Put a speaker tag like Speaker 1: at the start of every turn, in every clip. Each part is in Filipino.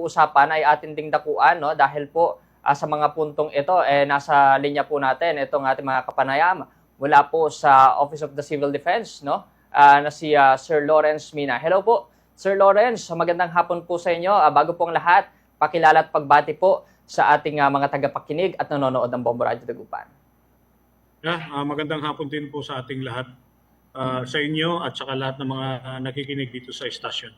Speaker 1: pag-uusapan ay atin ding dakuan no dahil po ah, sa mga puntong ito eh nasa linya po natin itong ating mga kapanayam mula po sa Office of the Civil Defense no ah, na si ah, Sir Lawrence Mina. Hello po Sir Lawrence, magandang hapon po sa inyo. Ah, bago pong lahat, pakilala at pagbati po sa ating ah, mga tagapakinig at nanonood ng Bombo Radio Dagupan.
Speaker 2: Yeah, ah, magandang hapon din po sa ating lahat. ah, sa inyo at saka lahat ng mga nakikinig dito sa estasyon.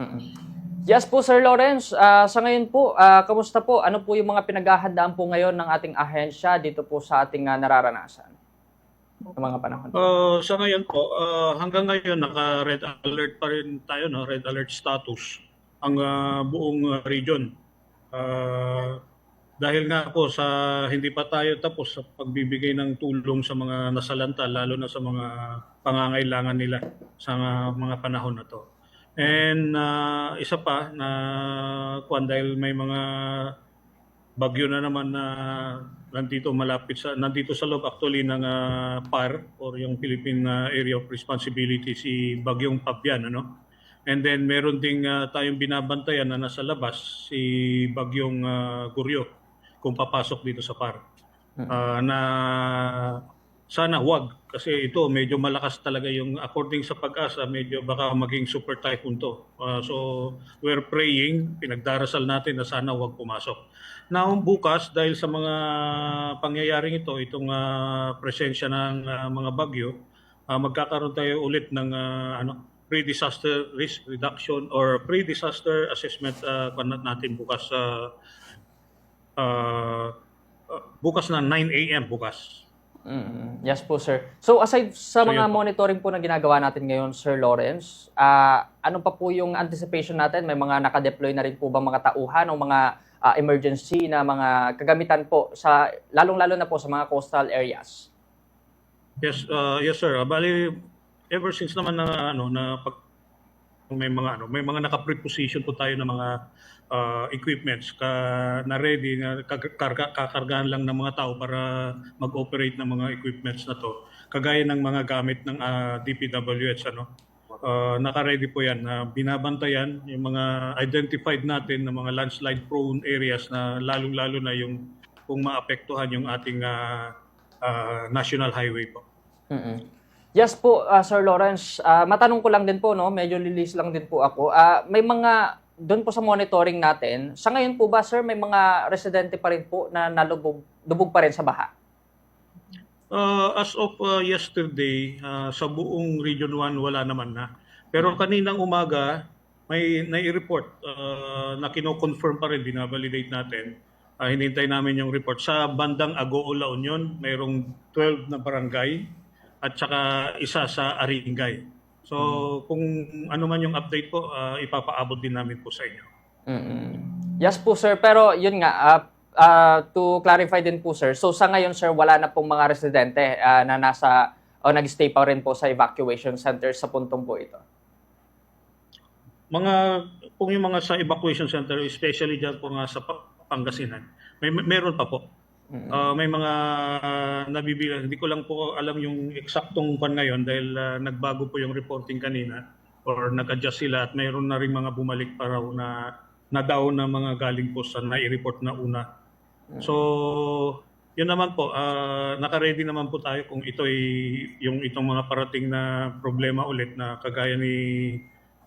Speaker 1: Mm-mm. Yes po Sir Lawrence, Ah, sa ngayon po, ah, kamusta po? Ano po yung mga pinaghahandaan po ngayon ng ating ahensya dito po sa ating ah, nararanasan? Ng mga panahon.
Speaker 2: Ah, sa ngayon po, ah, hanggang ngayon naka-red alert pa rin tayo, no? red alert status ang ah, buong region. Ah, dahil nga po sa hindi pa tayo tapos sa pagbibigay ng tulong sa mga nasalanta, lalo na sa mga pangangailangan nila sa mga- mga panahon na to. And ah, isa pa na kuan dahil may mga bagyo na naman na nandito malapit sa nandito sa loob actually ng ah, PAR or yung Philippine ah, Area of Responsibility si Bagyong Pabian ano. And then meron ding ah, tayong binabantayan na nasa labas si Bagyong ah, Guryo kung papasok dito sa PAR. Ah, na sana wag kasi ito medyo malakas talaga yung according sa pag-asa medyo baka maging super typhoon to. Ah, so we're praying, pinagdarasal natin na sana wag pumasok. Now bukas dahil sa mga pangyayaring ito, itong ah, presensya ng ah, mga bagyo, ah, magkakaroon tayo ulit ng ah, ano pre-disaster risk reduction or pre-disaster assessment uh, natin bukas sa ah, ah, bukas na 9 a.m. bukas.
Speaker 1: Mm, Yes po, sir. So aside sa
Speaker 2: So,
Speaker 1: mga monitoring po na ginagawa natin ngayon, Sir Lawrence, ah ano pa po yung anticipation natin? May mga nakadeploy na rin po ba mga tauhan o mga ah, emergency na mga kagamitan po sa lalong-lalo na po sa mga coastal areas?
Speaker 2: Yes, uh, yes sir. Uh, Bali ever since naman na ano na pag may mga ano, may mga naka-preposition po tayo ng mga uh, equipments ka na ready na kag- karga, kakargahan lang ng mga tao para mag-operate ng mga equipments na to. Kagaya ng mga gamit ng uh, DPWH ano. Uh, naka-ready po yan na binabantayan yung mga identified natin ng mga landslide prone areas na lalong-lalo na yung kung maapektuhan yung ating uh, uh, national highway po.
Speaker 1: mm Yes po, ah, Sir Lawrence. Ah, matanong ko lang din po, no? medyo lilis lang din po ako. Ah, may mga, doon po sa monitoring natin, sa ngayon po ba, Sir, may mga residente pa rin po na nalubog lubog pa rin sa baha?
Speaker 2: Uh, as of uh, yesterday, uh, sa buong Region 1 wala naman na. Pero kaninang umaga, may nai-report uh, na kino-confirm pa rin, binabalidate natin. Uh, hinintay namin yung report. Sa bandang Agoo, La Union, mayroong 12 na barangay at saka isa sa Aringay. So kung ano man yung update po, uh, ipapaabot din namin po sa inyo.
Speaker 1: mm Yes po, Sir. Pero yun nga, ah, ah, to clarify din po, Sir. So sa ngayon, Sir, wala na pong mga residente ah, na nasa o nag-stay pa rin po sa evacuation center sa puntong po ito.
Speaker 2: mga kung yung mga sa evacuation center, especially dyan po nga sa Pa- Pangasinan, may meron pa po. Ah, may mga uh, nabibilang, hindi ko lang po alam yung eksaktong pan ngayon dahil ah, nagbago po yung reporting kanina or nag-adjust sila at mayroon na rin mga bumalik pa raw na na daw na mga galing po sa nai-report na una. So, yun naman po, ah, naka-ready naman po tayo kung ito'y yung itong mga parating na problema ulit na kagaya ni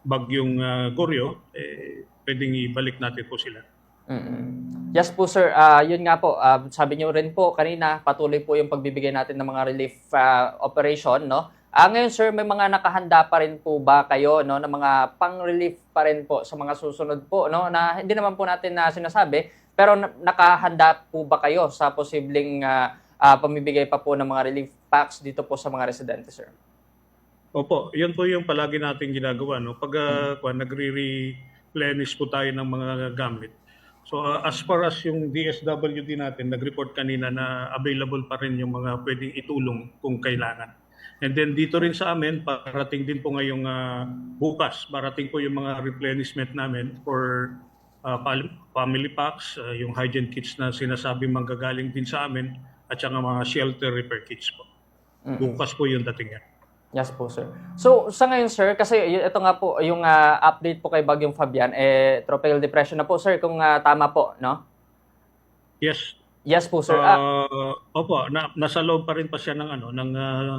Speaker 2: Bagyong ah, Goryo, eh, pwedeng ibalik natin po sila.
Speaker 1: Mm Yes po sir, Ah, yun nga po, ah, sabi niyo rin po kanina, patuloy po yung pagbibigay natin ng mga relief ah, operation, no? Ah, ngayon sir, may mga nakahanda pa rin po ba kayo, no, ng mga pang-relief pa rin po sa mga susunod po, no, na hindi naman po natin na sinasabi, pero na- nakahanda po ba kayo sa posibleng ah, ah, pamibigay pa po ng mga relief packs dito po sa mga residente, sir?
Speaker 2: Opo, yun po yung palagi natin ginagawa. No? Pag uh, kuwan, nagre-replenish po tayo ng mga gamit. So uh, as far as yung DSWD natin, nag-report kanina na available pa rin yung mga pwedeng itulong kung kailangan. And then dito rin sa amin, parating din po ngayong uh, bukas, parating po yung mga replenishment namin for uh, family packs, uh, yung hygiene kits na sinasabi manggagaling din sa amin, at saka mga shelter repair kits po. Bukas po yung dating yan.
Speaker 1: Yes po, sir. So, sa ngayon, sir, kasi ito nga po, yung ah, update po kay Bagyong Fabian, eh, tropical depression na po, sir, kung ah, tama po, no?
Speaker 2: Yes,
Speaker 1: Yes po, sir. Ah,
Speaker 2: Uh, opo, na, nasa loob pa rin pa siya ng ano ng uh,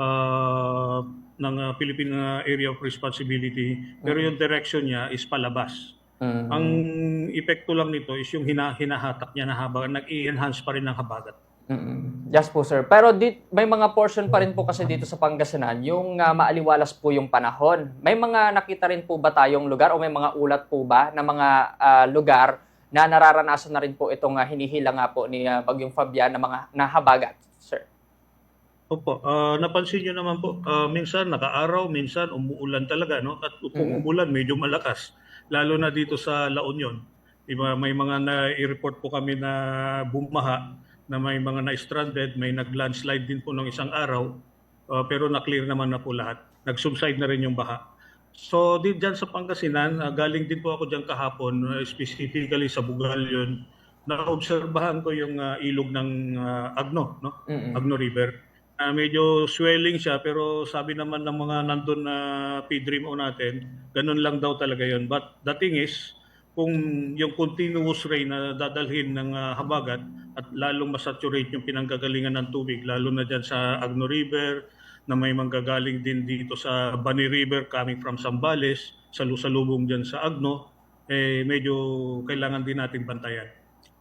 Speaker 2: uh, ng uh, Philippine uh, Area of Responsibility pero yung direction niya is palabas.
Speaker 1: mm,
Speaker 2: Ang epekto lang nito is yung hina, hinahatak niya na habagat, nag-i-enhance pa rin ng habagat.
Speaker 1: mm, yes po, sir. Pero di, may mga portion pa rin po kasi dito sa Pangasinan, yung ah, maaliwalas po yung panahon. May mga nakita rin po ba tayong lugar o may mga ulat po ba na mga ah, lugar na nararanasan na rin po itong ah, hinihila nga po ni ah, Bagyong Fabian na mga nahabagat, sir?
Speaker 2: Opo, ah, napansin niyo naman po, ah, minsan nakaaraw, minsan umuulan talaga, no? At kung
Speaker 1: Mhm.
Speaker 2: umulan, medyo malakas. Lalo na dito sa La Union. May mga na-report po kami na bumaha, na may mga na-stranded, may nag-landslide din po ng isang araw, ah, pero na-clear naman na po lahat. Nag-subside na rin yung baha. So, di dyan sa Pangasinan, ah, galing din po ako dyan kahapon, ah, specifically sa Bugal yun, na-obserbahan ko yung ah, ilog ng ah, Agno, no?
Speaker 1: Mm-mm.
Speaker 2: Agno River. Ah, medyo swelling siya pero sabi naman ng mga nandun na PDRIMO natin, ganun lang daw talaga yon. But the thing is, kung yung continuous rain na dadalhin ng ah, habagat at lalong masaturate yung pinanggagalingan ng tubig, lalo na dyan sa Agno River, na may manggagaling din dito sa Bani River coming from Zambales, sa lusalubong dyan sa Agno, eh medyo kailangan din natin bantayan.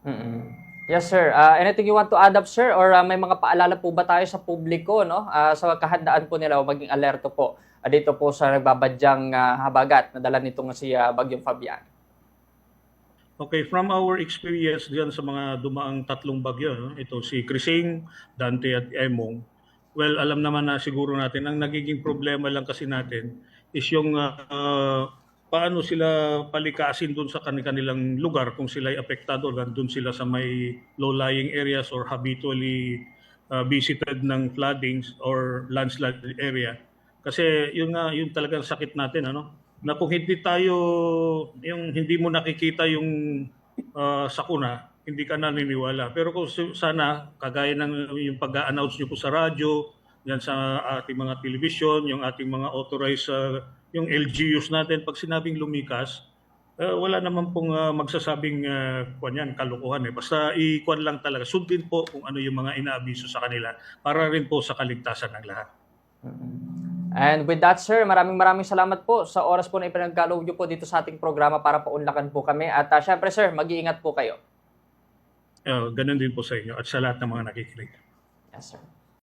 Speaker 1: Mm-mm. Yes, sir. Ah, anything you want to add up, sir? Or ah, may mga paalala po ba tayo sa publiko, no? Ah, sa kahandaan po nila o maging alerto po ah, dito po sa nagbabadyang ah, habagat na dala nitong si ah, Bagyong Fabian.
Speaker 2: Okay, from our experience diyan sa mga dumaang tatlong bagyo, no? ito si Krising, Dante at Emong, well, alam naman na siguro natin, ang nagiging problema lang kasi natin is yung ah, paano sila palikasin doon sa kanilang lugar kung sila ay apektado, doon sila sa may low-lying areas or habitually ah, visited ng floodings or landslide area. Kasi yun nga, yun talagang sakit natin, ano? Na kung hindi tayo, yung hindi mo nakikita yung ah, sakuna, hindi ka naniniwala. Pero kung sana, kagaya ng yung pag-announce nyo po sa radyo, yan sa ating mga television, yung ating mga authorized, ah, yung LGUs natin, pag sinabing lumikas, ah, wala naman pong ah, magsasabing uh, yan, kalukuhan. Eh. Basta ikuan lang talaga. Sundin po kung ano yung mga inaabiso sa kanila para rin po sa kaligtasan ng lahat.
Speaker 1: And with that, sir, maraming maraming salamat po sa oras po na ipinagkaloob niyo po dito sa ating programa para paunlakan po kami. At ah, syempre, sir, mag-iingat po kayo.
Speaker 2: Uh, ganun din po sa inyo at sa lahat ng mga nakikinig.
Speaker 1: Yes, sir.